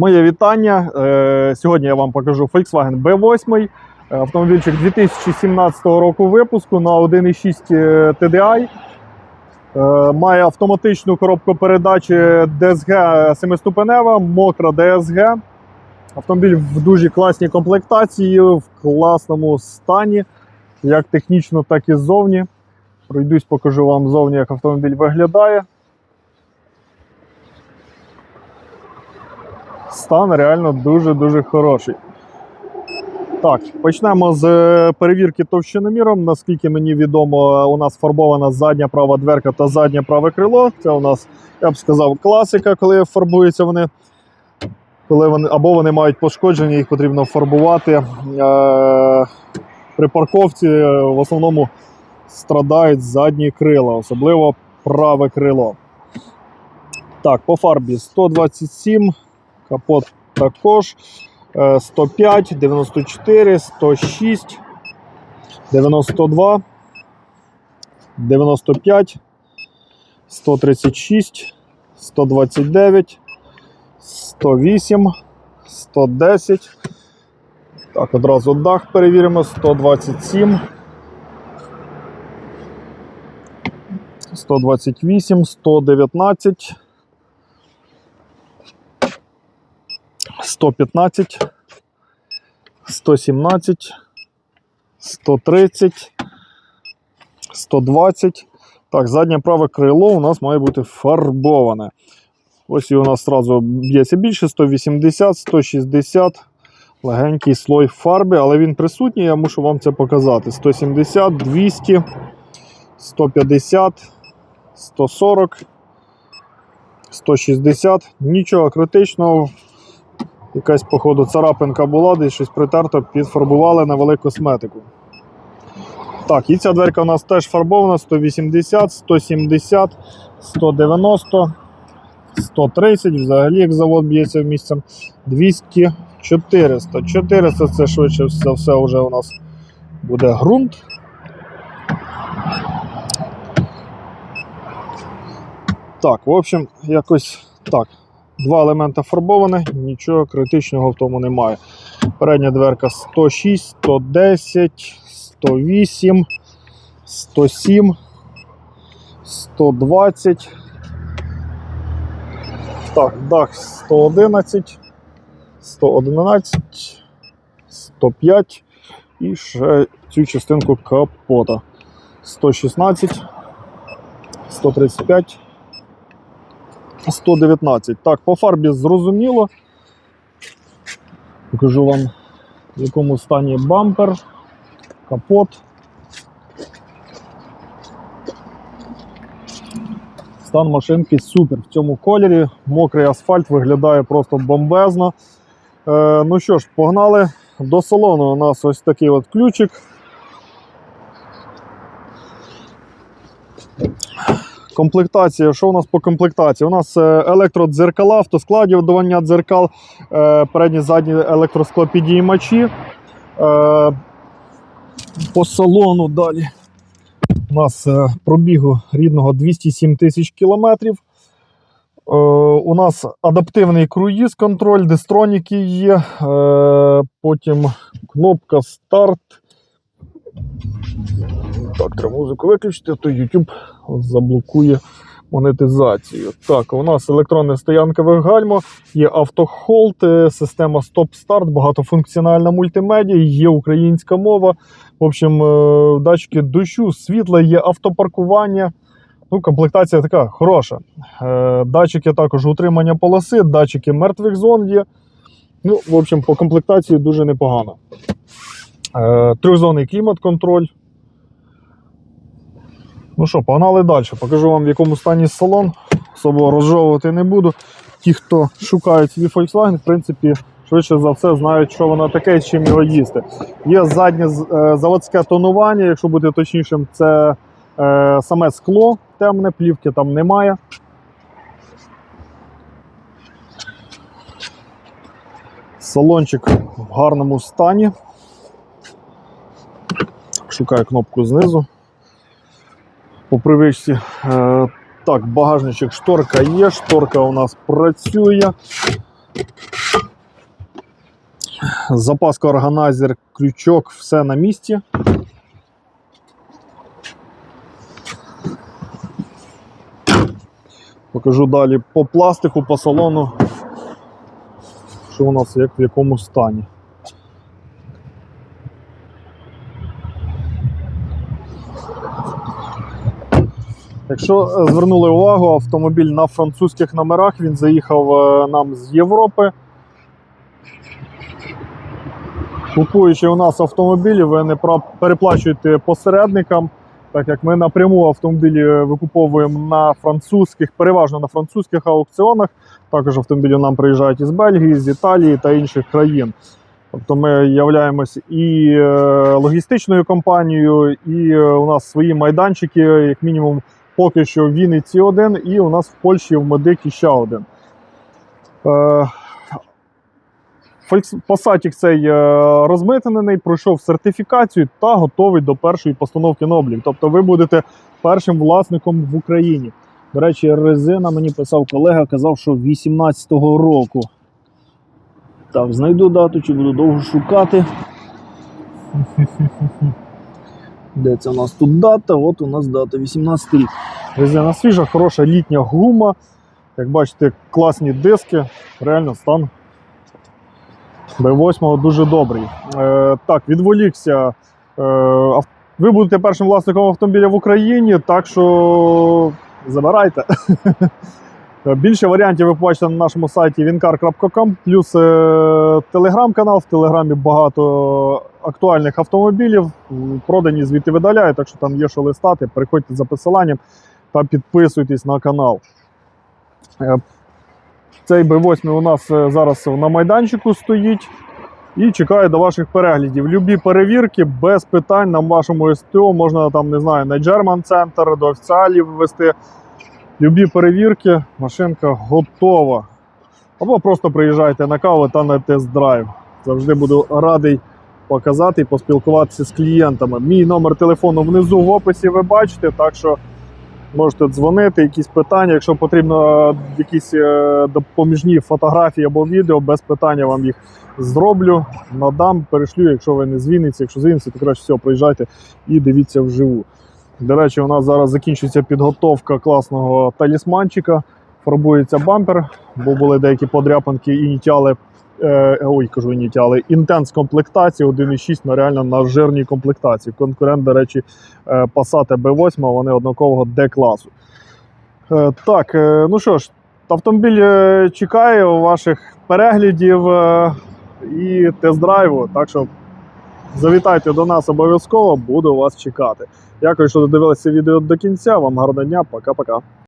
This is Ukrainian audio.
Моє вітання. Е, Сьогодні я вам покажу Volkswagen B8. Е, Автомобільчик 2017 року випуску на 1.6 е, TDI. Е, Має автоматичну коробку передачі DSG 7-ступенева, мокра DSG. Автомобіль в дуже класній комплектації, в класному стані, як технічно, так і ззовні. Пройдусь, покажу вам ззовні, як автомобіль виглядає. Стан реально дуже-дуже хороший. Так, почнемо з е, перевірки товщиноміром. Наскільки мені відомо, у нас фарбована задня права дверка та заднє праве крило. Це у нас, я б сказав, класика, коли фарбуються вони. Коли вони або вони мають пошкодження, їх потрібно фарбувати. Е, при парковці е, в основному страдають задні крила, особливо праве крило. Так, по фарбі 127, капот також. Е, 105, 94, 106, 92, 95, 136, 129, 108, 110. Так, одразу дах перевіримо. 127. 128, 119, 115, 117, 130, 120. Так, заднє праве крило у нас має бути фарбоване. Ось і у нас одразу б'ється більше 180, 160. Легенький слой фарби, але він присутній, я мушу вам це показати. 170, 200, 150, 140, 160. Нічого критичного. Якась, походу, царапинка була, десь щось притерто, підфарбували на велику косметику. Так, і ця дверка у нас теж фарбована: 180, 170, 190, 130. Взагалі, як завод б'ється в місце. 200, 400. 400 це швидше за все вже у нас буде ґрунт. Так, в общем, якось так. Два елемента фарбовані, нічого критичного в тому немає. Передня дверка 106, 110, 108, 107, 120. Так, дах 111, 111, 105 і ще цю частинку капота. 116, 135. 119. Так, по фарбі зрозуміло. Покажу вам, в якому стані бампер, капот. Стан машинки супер. В цьому кольорі мокрий асфальт виглядає просто бомбезно. Е, ну що ж, погнали до салону. У нас ось такий от ключик. Комплектація, що у нас по комплектації? У нас е, електродзеркала, автоскладі вдавання дзеркал, е, передні задні електросклопідіймачі. Е, По салону далі. У нас пробігу рідного 207 тисяч кілометрів. У нас адаптивний круїз контроль, дестроніки є. Потім кнопка старт. Так, треба музику виключити, то YouTube заблокує монетизацію. Так, у нас електронне стоянкове гальмо, є автохолд, е, система стоп-старт, багатофункціональна мультимедіа, є українська мова. В общем, е, датчики дощу, світла, є автопаркування. Ну, комплектація така хороша. Е, Датчики також утримання полоси, датчики мертвих зон є. Ну, в общем, по комплектації дуже непогано. Е, Трьохзонний клімат-контроль. Ну що, погнали далі. Покажу вам, в якому стані салон. Особо розжовувати не буду. Ті, хто шукають свій Volkswagen, в принципі, швидше за все знають, що воно таке і чим його їсти. Є заднє е, заводське тонування, якщо бути точнішим, це е, саме скло темне, плівки там немає. Салончик в гарному стані. Шукаю кнопку знизу. По привичці. Е, так, багажничок, шторка є, шторка у нас працює. Запаска, органайзер, крючок, все на місці. Покажу далі по пластику, по салону, що у нас як в якому стані. Якщо е, звернули увагу, автомобіль на французьких номерах, він заїхав е, нам з Європи. Купуючи у нас автомобілі, ви не переплачуєте посередникам, так як ми напряму автомобілі викуповуємо на французьких, переважно на французьких аукціонах. Також автомобілі нам приїжджають із Бельгії, з Італії та інших країн. Тобто ми являємось і е, логістичною компанією, і е, у нас свої майданчики, як мінімум, поки що в Вінниці один, і у нас в Польщі в Медикі ще один. Е, Фолькс- цей е, розмитнений, пройшов сертифікацію та готовий до першої постановки на облік. Тобто ви будете першим власником в Україні. До речі, резина мені писав колега, казав, що 18-го року. Так, знайду дату, чи буду довго шукати. Де це у нас тут дата? От у нас дата 18 рік. Резина свіжа, хороша літня гума. Як бачите, класні диски. Реально стан B8 дуже добрий. Е, так, відволікся. Е, ви будете першим власником автомобіля в Україні, так що забирайте. Е, Більше варіантів ви побачите на нашому сайті wincar.com, плюс е, телеграм-канал. В телеграмі багато актуальних автомобілів. Продані звідти видаляють, так що там є що листати. Переходьте за посиланням та підписуйтесь на канал. Е, Цей B8 у нас зараз на майданчику стоїть і чекає до ваших переглядів. Любі перевірки без питань на вашому СТО можна там, не знаю, на German Center, до офіціалів ввести. Любі перевірки, машинка готова. Або просто приїжджайте на каву та на тест-драйв. Завжди буду радий показати і поспілкуватися з клієнтами. Мій номер телефону внизу в описі ви бачите, так що можете дзвонити, якісь питання. Якщо потрібно е, якісь е, допоміжні фотографії або відео, без питання вам їх зроблю, надам, перешлю, якщо ви не з Вінниці. Якщо з Вінниці, то краще всього приїжджайте і дивіться вживу. До речі, у нас зараз закінчується підготовка класного талісманчика. Фарбується бампер, бо були деякі подряпинки, ініціали, е, ой, кажу ініціали, інтенс комплектації 1.6 на реально на жирній комплектації. Конкурент, до речі, е, Passat B8, вони однакового D-класу. Е, так, е, ну що ж, автомобіль е, чекає ваших переглядів е, і тест-драйву. Так що завітайте до нас обов'язково, буду вас чекати. Дякую, що додивилися відео до кінця. Вам гарного дня, пока-пока.